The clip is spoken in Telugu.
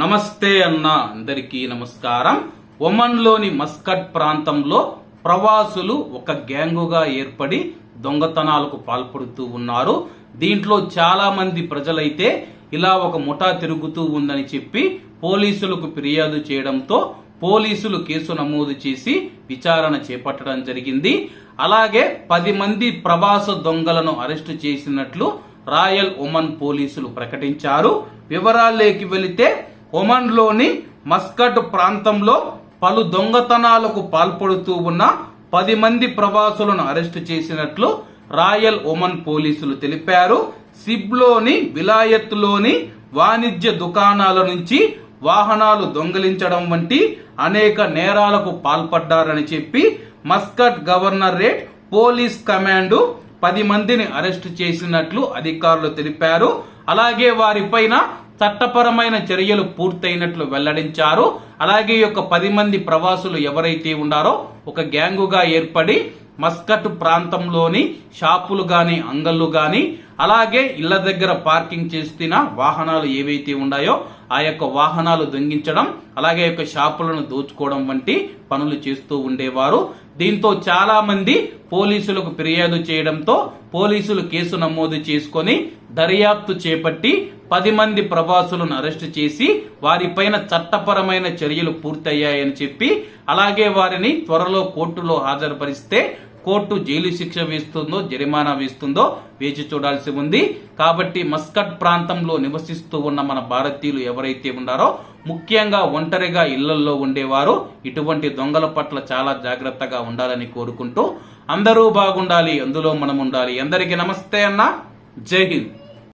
నమస్తే అన్న అందరికీ నమస్కారం. ఒమన్లోని మస్కట్ ప్రాంతంలో ప్రవాసులు ఒక గ్యాంగుగా ఏర్పడి దొంగతనాలకు పాల్పడుతూ ఉన్నారు. దీంట్లో చాలా మంది ప్రజలైతే ఇలా ఒక ముఠా తిరుగుతూ ఉందని చెప్పి పోలీసులకు ఫిర్యాదు చేయడంతో పోలీసులు కేసు నమోదు చేసి విచారణ చేపట్టడం జరిగింది. అలాగే పది మంది ప్రవాస దొంగలను అరెస్టు చేసినట్లు రాయల్ ఒమన్ పోలీసులు ప్రకటించారు. వివరాల్లోకి వెళితే ఒమన్లోని మస్కట్ ప్రాంతంలో పలు దొంగతనాలకు పాల్పడుతూ ఉన్న పది మంది ప్రవాసులను అరెస్టు చేసినట్లు రాయల్ ఒమన్ పోలీసులు తెలిపారు. సిబ్లోని విలాయత్లోని వాణిజ్య దుకాణాల నుంచి వాహనాలు దొంగిలించడం వంటి అనేక నేరాలకు పాల్పడ్డారని చెప్పి మస్కట్ గవర్నరేట్ పోలీస్ కమాండు పది మందిని అరెస్టు చేసినట్లు అధికారులు తెలిపారు. అలాగే వారిపైన చట్టపరమైన చర్యలు పూర్తయినట్లు వెల్లడించారు. అలాగే ఈ యొక్క పది మంది ప్రవాసులు ఎవరైతే ఉన్నారో ఒక గ్యాంగుగా ఏర్పడి మస్కట్ ప్రాంతంలోని షాపులు గాని అంగళ్ళు గాని అలాగే ఇళ్ళ దగ్గర పార్కింగ్ చేస్తున్న వాహనాలు ఏవైతే ఉన్నాయో ఆ యొక్క వాహనాలు దొంగించడం అలాగే యొక్క షాపులను దోచుకోవడం వంటి పనులు చేస్తూ ఉండేవారు. దీంతో చాలా మంది పోలీసులకు ఫిర్యాదు చేయడంతో పోలీసులు కేసు నమోదు చేసుకొని దర్యాప్తు చేపట్టి పది మంది ప్రవాసులను అరెస్టు చేసి వారిపైన చట్టపరమైన చర్యలు పూర్తయ్యాయని చెప్పి అలాగే వారిని త్వరలో కోర్టులో హాజరుపరిస్తే కోర్టు జైలు శిక్ష వేస్తుందో జరిమానా వేస్తుందో వేచి చూడాల్సి ఉంది. కాబట్టి మస్కట్ ప్రాంతంలో నివసిస్తూ ఉన్న మన భారతీయులు ఎవరైతే ఉన్నారో ముఖ్యంగా ఒంటరిగా ఇళ్ళల్లో ఉండేవారు ఇటువంటి దొంగల పట్ల చాలా జాగ్రత్తగా ఉండాలని కోరుకుంటూ అందరూ బాగుండాలి అందులో మనం ఉండాలి అందరికీ నమస్తే అన్న. జై హింద్.